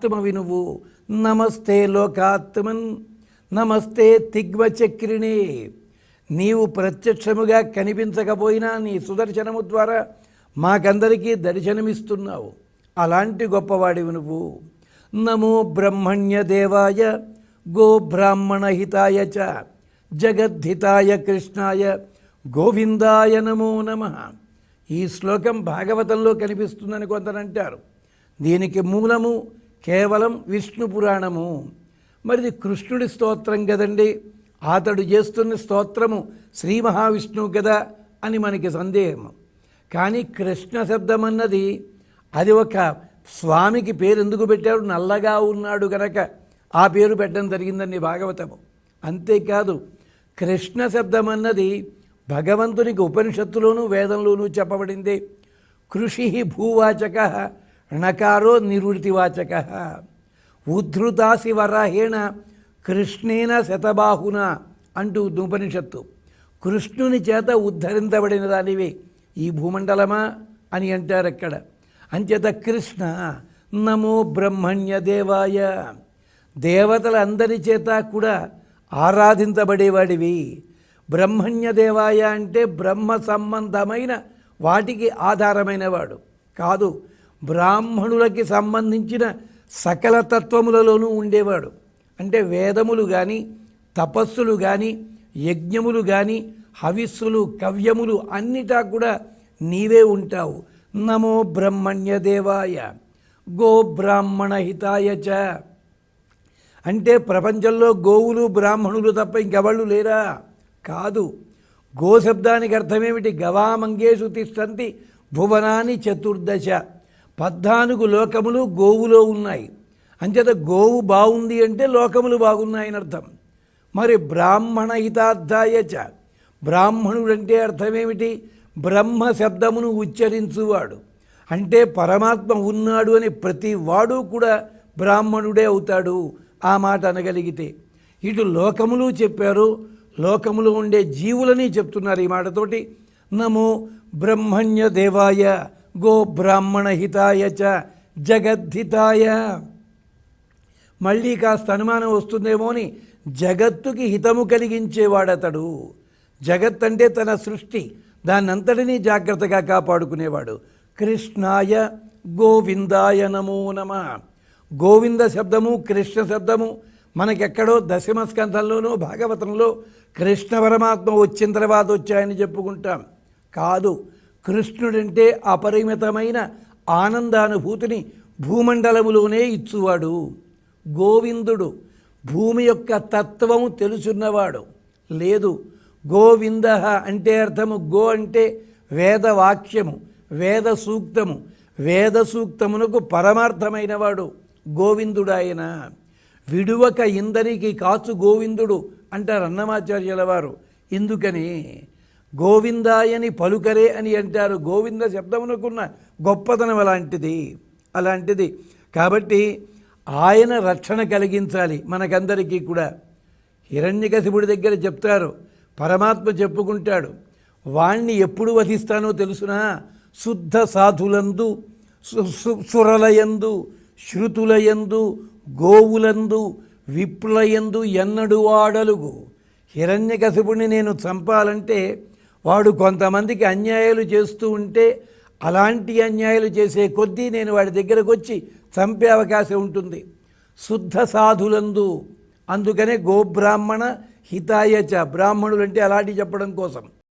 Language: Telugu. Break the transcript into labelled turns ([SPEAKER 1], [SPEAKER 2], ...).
[SPEAKER 1] ఆత్మ వినువు నమస్తే లోకాత్మన్. నమస్తే తిగ్మచక్రిణి నీవు ప్రత్యక్షముగా కనిపించకపోయినా నీ సుదర్శనము ద్వారా మాకందరికీ దర్శనమిస్తున్నావు. అలాంటి గొప్పవాడివి నువ్వు. నమో బ్రహ్మణ్య దేవాయ గో హితాయ చ జగద్ధితాయ కృష్ణాయ గోవిందాయ నమో నమ. ఈ శ్లోకం భాగవతంలో కనిపిస్తుందని కొందరంటారు దీనికి మూలము కేవలం విష్ణు పురాణము. మరిది కృష్ణుడి స్తోత్రం కదండి అతడు చేస్తున్న స్తోత్రము శ్రీ మహావిష్ణువు కదా అని మనకి సందేహం కానీ కృష్ణ శబ్దం అన్నది అది ఒక స్వామికి పేరు ఎందుకు పెట్టాడు? నల్లగా ఉన్నాడు గనక ఆ పేరు పెట్టడం జరిగిందండి భాగవతము. అంతేకాదు కృష్ణ శబ్దం అన్నది భగవంతునికి ఉపనిషత్తులోనూ వేదంలోనూ చెప్పబడింది. కృషి భూవాచక ణకారో నివృత్తివాచక ఉద్ధృతాసి వరాహేణ కృష్ణేన శతబాహున అంటూ ఉపనిషత్తు. కృష్ణుని చేత ఉద్ధరించబడిన దానివి ఈ భూమండలమా అని అంటారు అక్కడ అంచేత కృష్ణ నమో బ్రహ్మణ్య దేవాయ. దేవతలందరి చేత కూడా ఆరాధించబడేవాడివి. బ్రహ్మణ్య దేవాయ అంటే బ్రహ్మ సంబంధమైన వాటికి ఆధారమైనవాడు. కాదు బ్రాహ్మణులకి సంబంధించిన సకల తత్వములలోనూ ఉండేవాడు. అంటే వేదములు కానీ తపస్సులు కానీ యజ్ఞములు కానీ హవిస్సులు కవ్యములు అన్నిటా కూడా నీవే ఉంటావు. నమో బ్రహ్మణ్య దేవాయ గో బ్రాహ్మణ హితాయ చ. అంటే ప్రపంచంలో గోవులు బ్రాహ్మణులు తప్ప ఇంకెవళ్ళు లేరా? కాదు. గో శబ్దానికి అర్థమేమిటి? గవామంగేషు తిష్టంతి భువనాని చతుర్దశ. పద్నాలుగు లోకములు గోవులో ఉన్నాయి. అంచేత గోవు బాగుంది అంటే లోకములు బాగున్నాయని అర్థం. మరి బ్రాహ్మణ హితార్థాయచ చ. బ్రాహ్మణుడంటే అర్థమేమిటి? బ్రహ్మ శబ్దమును ఉచ్చరించువాడు. అంటే పరమాత్మ ఉన్నాడు అని ప్రతి వాడు కూడా బ్రాహ్మణుడే అవుతాడు. ఆ మాట అనగలిగితే. ఇటు లోకములు చెప్పారు. లోకములు ఉండే జీవులని చెప్తున్నారు ఈ మాటతోటి. నమో బ్రహ్మణ్య దేవాయ గో బ్రాహ్మణ హితాయ చ జగద్ధితాయ. మళ్ళీ కాస్త అనుమానం వస్తుందేమో అని జగత్తుకి హితము కలిగించేవాడతడు. జగత్ అంటే తన సృష్టి దాన్నంతటినీ జాగ్రత్తగా కాపాడుకునేవాడు. కృష్ణాయ గోవిందాయ నమో నమ. గోవింద శబ్దము కృష్ణ శబ్దము మనకెక్కడో దశమస్కంధంలోనూ భాగవతంలో కృష్ణ పరమాత్మ వచ్చిన తర్వాత వచ్చాయని చెప్పుకుంటాం. కాదు కృష్ణుడంటే అపరిమితమైన ఆనందానుభూతిని భూమండలములోనే ఇచ్చువాడు. గోవిందుడు భూమి యొక్క తత్వము తెలుసున్నవాడు. లేదు గోవింద అంటే అర్థము గో అంటే వేదవాక్యము వేద సూక్తము వేద సూక్తమునకు పరమార్థమైనవాడు గోవిందుడు గోవిందుడాయన. విడువక ఇందరికి కాచు గోవిందుడు అంటారు అన్నమాచార్యుల వారు. ఎందుకని? గోవిందాయని పలుకరే అని అంటారు. గోవింద శబ్దమునకున్న గొప్పతనం అలాంటిది. అలాంటిది. కాబట్టి ఆయన రక్షణ కలిగించాలి. మనకందరికీ కూడా. హిరణ్యకశిపుడి దగ్గర చెప్తారు. పరమాత్మ చెప్పుకుంటాడు. వాణ్ణి ఎప్పుడు వధిస్తానో తెలుసునా? శుద్ధ సాధులందు సురలయందు శృతులయందు గోవులందు విప్లయందు ఎన్నడు వాడలుగు హిరణ్యకశిపుడిని నేను చంపాలంటే వాడు కొంతమందికి అన్యాయాలు చేస్తూ ఉంటే అలాంటి అన్యాయాలు చేసే కొద్దీ నేను వాడి దగ్గరకు వచ్చి చంపే అవకాశం ఉంటుంది. శుద్ధ సాధులందు. అందుకనే గోబ్రాహ్మణ హితాయచ బ్రాహ్మణులు అంటే అలాంటి చెప్పడం కోసం.